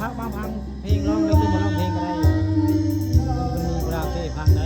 พักบางพังเพลงร้องแล้วคือมาร้องเพลงอะไรมันมีเวลาเพลงพังไหน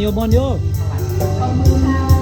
นิวโมนิวขอบคุณค่ะ